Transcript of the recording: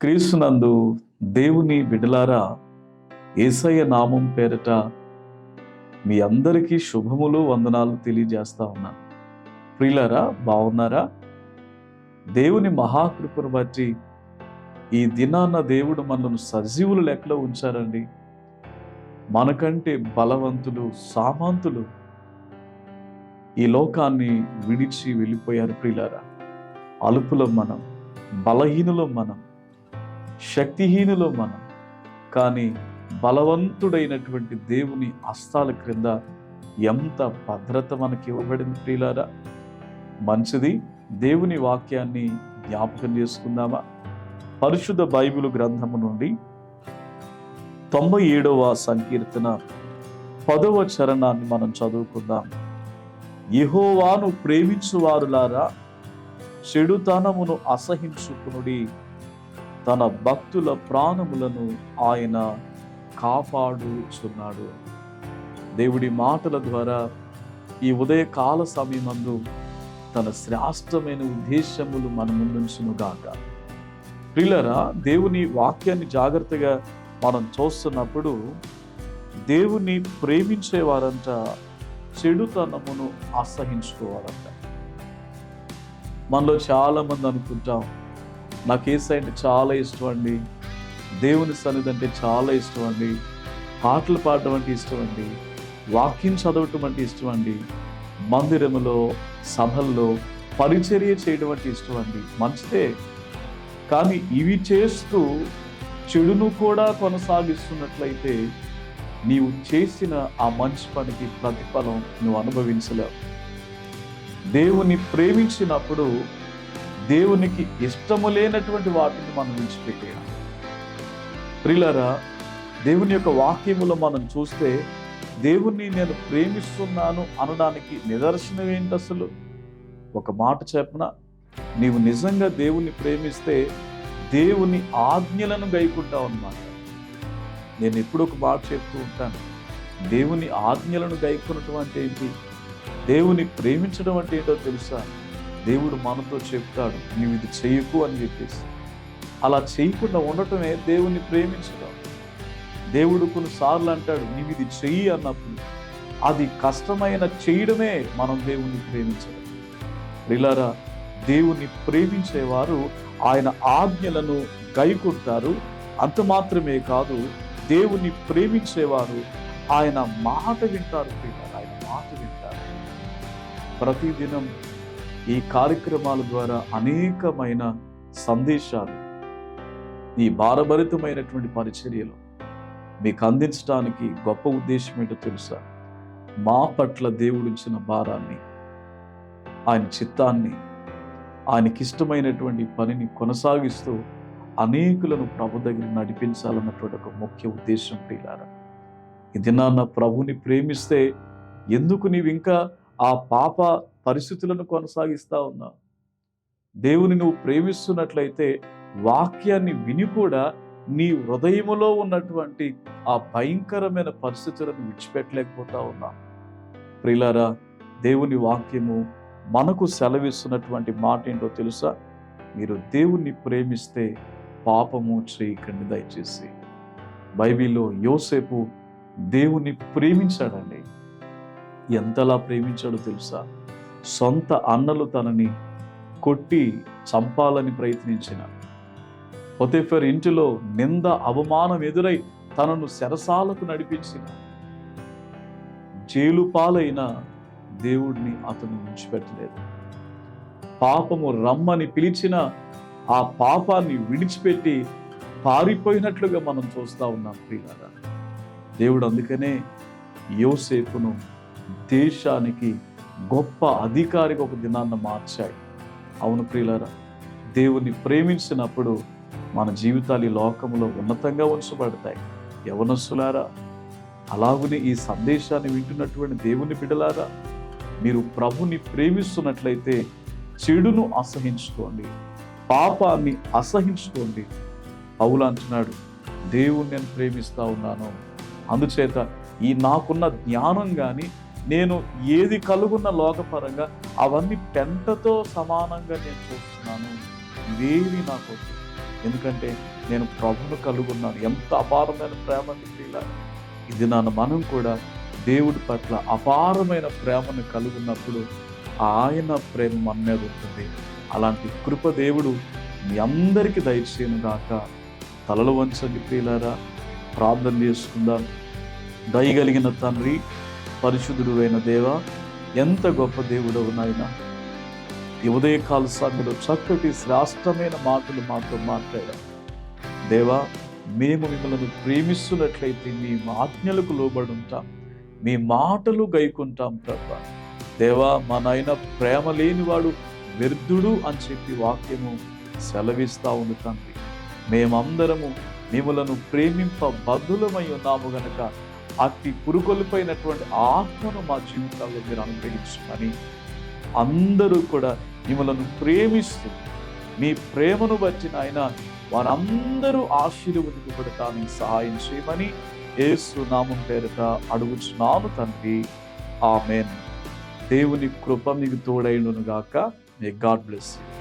క్రీస్తునందు దేవుని బిడలారా ఏసయ్య నామం పేరట మీ అందరికీ శుభములు వందనాలు తెలియజేస్తా ఉన్నాను ప్రియులారా బాగున్నారా దేవుని మహాకృపను బట్టి ఈ దినాన్న దేవుడు మనల్ని సజీవుల లెక్కలో ఉంచారండి. మనకంటే బలవంతులు సామంతులు ఈ లోకాన్ని విడిచి వెళ్ళిపోయారు ప్రియులారా. అలుపులం మనం బలహీనులం మనం శక్తిహీనులో మనం కానీ బలవంతుడైనటువంటి దేవుని హస్తాల క్రింద ఎంత భద్రత మనకి ఇవ్వబడింది ప్రియులారా? మంచిది. దేవుని వాక్యాన్ని జ్ఞాపకం చేసుకుందామా? పరిశుద్ధ బైబిల్ గ్రంథము నుండి తొంభై ఏడవ సంకీర్తన పదవ చరణాన్ని మనం చదువుకుందాం. యహోవాను ప్రేమించువారులారా చెడుతనమును అసహించుకునుడి తన భక్తుల ప్రాణములను ఆయన కాపాడుచున్నాడు. దేవుడి మాటల ద్వారా ఈ ఉదయకాల సమయమందు తన శ్రేష్టమైన ఉద్దేశములు మన ముందుంచునుగాక ప్రిలరా దేవుని వాక్యాన్ని జాగ్రత్తగా మనం చూస్తున్నప్పుడు దేవుని ప్రేమించే వారంట చెడుతనమును అసహించుకోవాలంట. మనలో చాలామంది అనుకుంటాం నాకు ఏసై అంటే చాలా ఇష్టం అండి. దేవుని సన్నిధి అంటే చాలా ఇష్టం అండి. పాటలు పాడడం అంటే ఇష్టం అండి. వాక్యం చదవటం అంటే ఇష్టం అండి. మందిరములో సభల్లో పరిచర్య చేయడం అంటే ఇష్టం అండి. మంచిదే. కానీ ఇవి చేస్తూ చెడును కూడా కొనసాగిస్తున్నట్లయితే నీవు చేసిన ఆ మంచి పనికి ప్రతిఫలం నువ్వు అనుభవించలేవు. దేవుని ప్రేమించినప్పుడు దేవునికి ఇష్టము లేనటువంటి వాటిని మనం విడిచిపెట్టేయాలి ప్రిలరా దేవుని యొక్క వాక్యములో మనం చూస్తే దేవుణ్ణి నేను ప్రేమిస్తున్నాను అనడానికి నిదర్శనం ఏంటి అసలు? ఒక మాట చెప్పిన? నీవు నిజంగా దేవుణ్ణి ప్రేమిస్తే దేవుని ఆజ్ఞలను గైకుంటావు అనమాట నేను ఎప్పుడు ఒక మాట చెప్తూ ఉంటాను. దేవుని ఆజ్ఞలను గైకునటం అంటే ఏంటి? దేవుని ప్రేమించడం అంటే ఏంటో తెలుసా? దేవుడు మనతో చెప్తాడు నీవు ఇది చేయకు అని చెప్పేసి. అలా చేయకుండా ఉండటమే దేవుణ్ణి ప్రేమించడం. దేవుడు కొన్నిసార్లు అంటాడు నీవు ఇది చెయ్యి అన్నప్పుడు. అది కష్టమైన చేయడమే మనం దేవుణ్ణి ప్రేమించడం. రిలారా దేవుణ్ణి ప్రేమించేవారు ఆయన ఆజ్ఞలను గైకుంటారు. అంత మాత్రమే కాదు దేవుణ్ణి ప్రేమించేవారు ఆయన మాట వింటారు ఆయన మాట వింటారు. ప్రతిదినం ఈ కార్యక్రమాల ద్వారా అనేకమైన సందేశాలు ఈ భారభరితమైనటువంటి పరిచర్యలు మీకు అందించడానికి గొప్ప ఉద్దేశం ఏంటో తెలుసా? మా పట్ల దేవుడిచ్చిన భారాన్ని ఆయన చిత్తాన్ని ఆయనకి ఇష్టమైనటువంటి పనిని కొనసాగిస్తూ అనేకులను ప్రభు దగ్గర నడిపించాలన్నటువంటి ఒక ముఖ్య ఉద్దేశం ప్రియులారా. ఇది నా ప్రభుని ప్రేమిస్తే ఎందుకు నీవు ఇంకా ఆ పాప పరిస్థితులను కొనసాగిస్తూ ఉన్నావు. దేవుని నువ్వు ప్రేమిస్తున్నట్లయితే వాక్యాన్ని విని కూడా నీ హృదయములో ఉన్నటువంటి ఆ భయంకరమైన పరిస్థితులను విడిచిపెట్టలేకపోతా ఉన్నా ప్రిలారా దేవుని వాక్యము మనకు సెలవిస్తున్నటువంటి మాట ఏంటో తెలుసా? మీరు దేవుణ్ణి ప్రేమిస్తే పాపము చేయకండి దయచేసి. బైబిల్లో యోసేపు దేవుణ్ణి ప్రేమించాడండి. ఎంతలా ప్రేమించాడో తెలుసా? సొంత అన్నలు తనని కొట్టి చంపాలని ప్రయత్నించిన. పొతేఫర్ ఇంటిలో నింద అవమానం ఎదురై తనను శరసాలకు నడిపించిన. జైలు పాలైన దేవుడిని అతను విడిచిపెట్టలేదు. పాపము రమ్మని పిలిచిన ఆ పాపాన్ని విడిచిపెట్టి పారిపోయినట్లుగా మనం చూస్తా ఉన్నాం ప్రియులారా. దేవుడు అందుకనే యోసేపును దేశానికి గొప్ప అధికారిగా ఒక దినాన్న మార్చాడు అవును ప్రియులారా దేవుని ప్రేమించినప్పుడు మన జీవితాలు ఈ లోకంలో ఉన్నతంగా ఉంచబడతాయి. యవనస్సులారా అలాగునే ఈ సందేశాన్ని వింటున్నటువంటి దేవుని బిడలారా మీరు ప్రభుని ప్రేమిస్తున్నట్లయితే చెడును అసహించుకోండి పాపాన్ని అసహించుకోండి. పౌలు అంటున్నాడు దేవుణ్ణి నేను ప్రేమిస్తూ ఉన్నాను. అందుచేత ఈ నాకున్న జ్ఞానం కానీ నేను ఏది కలుగున్న లోకపరంగా అవన్నీ పెంటతో సమానంగా నేను చూస్తున్నాను. ఇవేవి నాకు ఎందుకంటే నేను ప్రభును కలుగున్నాను. ఎంత అపారమైన ప్రేమ అండి ఇది నాన్న మనం కూడా దేవుడి పట్ల అపారమైన ప్రేమను కలుగున్నప్పుడు ఆయన ప్రేమ మన మీద ఉంటుంది. అలాంటి కృప దేవుడు మీ అందరికీ దయచేయను గాక. తలలు వంచండి ప్రియులారా. ప్రార్థన చేసుకుందాం. దయగలిగిన తండ్రి పరిశుద్ధుడు అయిన దేవ ఎంత గొప్ప దేవుడవు నాయన. ఈ ఉదయకాల సమయంలో చక్కటి శ్రాష్టమైన మాటలు మాతో మాట్లాడారు దేవా మేము మిమ్మల్ని ప్రేమిస్తున్నట్లయితే మీ ఆజ్ఞలకు లోబడి ఉంటాం మీ మాటలు గైకుంటాం ప్రభా. దేవా మా నాయన ప్రేమ లేనివాడు వ్యర్థుడు అని చెప్పి వాక్యము సెలవిస్తూ ఉంది తండ్రి. మేమందరము మిమ్మలను ప్రేమింప బద్దులమై ఉన్నాము గనక అట్టి పురుకొల్పోయినటువంటి ఆత్మను మా జీవితాల్లో మీరు అనుగ్రహించమని అందరూ కూడా మిమ్మలను ప్రేమిస్తూ మీ ప్రేమను బట్టి ఆయన వారందరూ ఆశీర్వదింపబడటానికి సహాయం చేయమని ఏసు నామం పేరిట అడుగుచున్నాను తండ్రి. ఆమెన్. దేవుని కృప మీకు తోడైండును గాక మే గాడ్ బ్లెస్ యూ